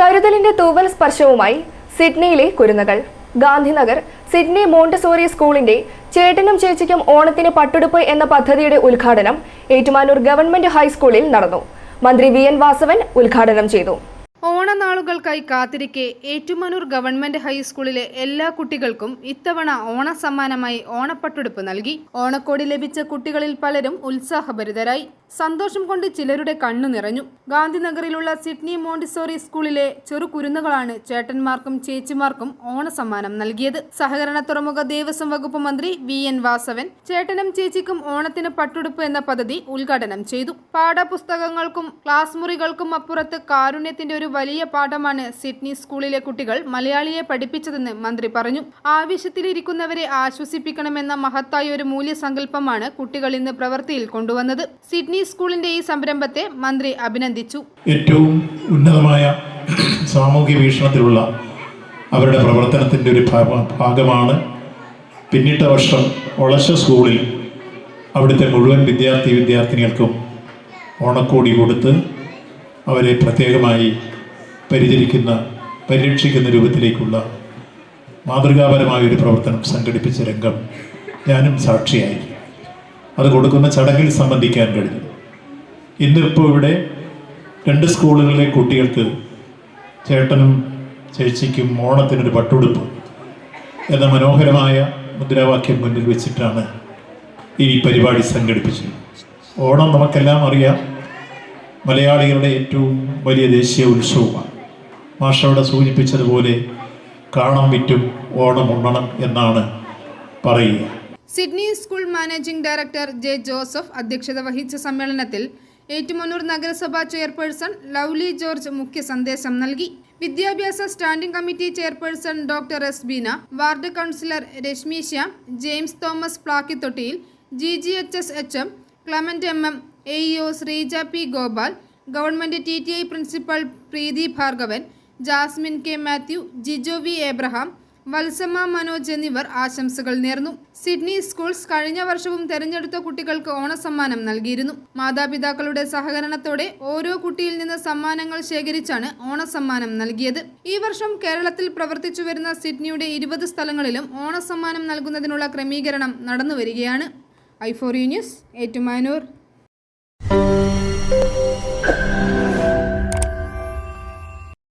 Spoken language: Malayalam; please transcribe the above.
കരുതലിന്റെ തൂവൽ സ്പർശവുമായി സിഡ്നിയിലെ കുരുന്നുകൾ. ഗാന്ധിനഗർ സിഡ്നി മോണ്ടസോറി സ്കൂളിന്റെ ചേട്ടനും ചേച്ചിക്കും ഓണത്തിന് പട്ടുടുപ്പ് എന്ന പദ്ധതിയുടെ ഉദ്ഘാടനം ഏറ്റുമാനൂർ ഗവൺമെന്റ് ഹൈസ്കൂളിൽ നടന്നു. മന്ത്രി വി എൻ വാസവൻ ഉദ്ഘാടനം ചെയ്തു. ഓണനാളുകൾക്കായി കാത്തിരിക്കെ ഏറ്റുമാനൂർ ഗവൺമെന്റ് ഹൈസ്കൂളിലെ എല്ലാ കുട്ടികൾക്കും ഇത്തവണ ഓണസമ്മാനമായി ഓണപ്പട്ടുടുപ്പ് നൽകി. ഓണക്കോടി ലഭിച്ച കുട്ടികളിൽ പലരും ഉത്സാഹഭരിതരായി. സന്തോഷം കൊണ്ട് ചിലരുടെ കണ്ണു നിറഞ്ഞു. ഗാന്ധിനഗറിലുള്ള സിഡ്നി മോണ്ടിസോറി സ്കൂളിലെ ചെറു കുരുന്നുകളാണ് ചേട്ടന്മാർക്കും ചേച്ചിമാർക്കും ഓണസമ്മാനം നൽകിയത്. സഹകരണ തുറമുഖ ദേവസ്വം വകുപ്പ് മന്ത്രി വി എൻ വാസവൻ ചേട്ടനും ചേച്ചിക്കും ഓണത്തിന് പട്ടുടുപ്പ് എന്ന പദ്ധതി ഉദ്ഘാടനം ചെയ്തു. പാഠപുസ്തകങ്ങൾക്കും ക്ലാസ് മുറികൾക്കും അപ്പുറത്ത് കാരുണ്യത്തിന്റെ ഒരു വലിയ പാഠമാണ് സിഡ്നി സ്കൂളിലെ കുട്ടികൾ മലയാളിയെ പഠിപ്പിച്ചതെന്ന് മന്ത്രി പറഞ്ഞു. ആവശ്യത്തിലിരിക്കുന്നവരെ ആശ്വസിപ്പിക്കണമെന്ന മഹത്തായ ഒരു മൂല്യസങ്കല്പമാണ് കുട്ടികൾ ഇന്ന് പ്രവൃത്തിയിൽ കൊണ്ടുവന്നത്. സിഡ്നി സ്കൂളിന്റെ ഈ സംരംഭത്തെ മന്ത്രി അഭിനന്ദിച്ചു. ഏറ്റവും ഉന്നതമായ സാമൂഹ്യ വീക്ഷണത്തിലുള്ള അവരുടെ പ്രവർത്തനത്തിന്റെ ഒരു ഭാഗമാണ്. പിന്നിട്ട വർഷം ഒളശ സ്കൂളിൽ അവിടുത്തെ മുഴുവൻ വിദ്യാർത്ഥി വിദ്യാർത്ഥിനികൾക്കും ഓണക്കോടി കൊടുത്ത് അവരെ പ്രത്യേകമായി പരിചരിക്കുന്ന പരിരക്ഷിക്കുന്ന രൂപത്തിലേക്കുള്ള മാതൃകാപരമായ ഒരു പ്രവർത്തനം സംഘടിപ്പിച്ച രംഗം ഞാനും സാക്ഷിയായി. അത് കൊടുക്കുന്ന ചടങ്ങിൽ സംബന്ധിക്കാൻ കഴിഞ്ഞു. ഇന്നിപ്പോൾ ഇവിടെ രണ്ട് സ്കൂളുകളിലെ കുട്ടികൾക്ക് ചേട്ടനും ചേച്ചിക്കും ഓണത്തിനൊരു പട്ടുടുപ്പ് എന്ന മനോഹരമായ മുദ്രാവാക്യം മുന്നിൽ വെച്ചിട്ടാണ് ഈ പരിപാടി സംഘടിപ്പിച്ചത്. ഓണം നമുക്കെല്ലാം അറിയാം. മലയാളികളുടെ ഏറ്റവും വലിയ ദേശീയ ഉത്സവമാണ്. മാഷവിടെ സൂചിപ്പിച്ചതുപോലെ കാണം വിറ്റും ഓണം ഉണ്ണണം എന്നാണ് പറയുക. Sydney school managing director J Joseph അധ്യക്ഷത വഹിച്ച സമ്മേളനത്തിൽ ഏറ്റുമാനൂർ നഗരസഭാ ചെയർപേഴ്സൺ ലൗലി ജോർജ് മുഖ്യ സന്ദേശം നൽകി. വിദ്യാഭ്യാസ standing committee chairperson doctor S Beena ward councillor Reshmi Shyam James Thomas Plakkithottiyil G G H S H M Clement M M A O Sreeja P Gopal government T T I principal Preethi Bhargavan Jasmine K Mathew Jijo V Abraham Valsamma Manoj എന്നിവർ ആശംസകൾ നേർന്നു. സിഡ്നി സ്കൂൾസ് കഴിഞ്ഞ വർഷവും തെരഞ്ഞെടുത്ത കുട്ടികൾക്ക് ഓണസമ്മാനം നൽകിയിരുന്നു. മാതാപിതാക്കളുടെ സഹകരണത്തോടെ ഓരോ കുട്ടിയിൽ നിന്ന് സമ്മാനങ്ങൾ ശേഖരിച്ചാണ് ഓണസമ്മാനം നൽകിയത്. ഈ വർഷം കേരളത്തിൽ പ്രവർത്തിച്ചു വരുന്ന സിഡ്നിയുടെ ഇരുപത് സ്ഥലങ്ങളിലും ഓണസമ്മാനം നൽകുന്നതിനുള്ള ക്രമീകരണം നടന്നുവരികയാണ്. ഐഫോറി ന്യൂസ് ഏറ്റുമാനൂർ.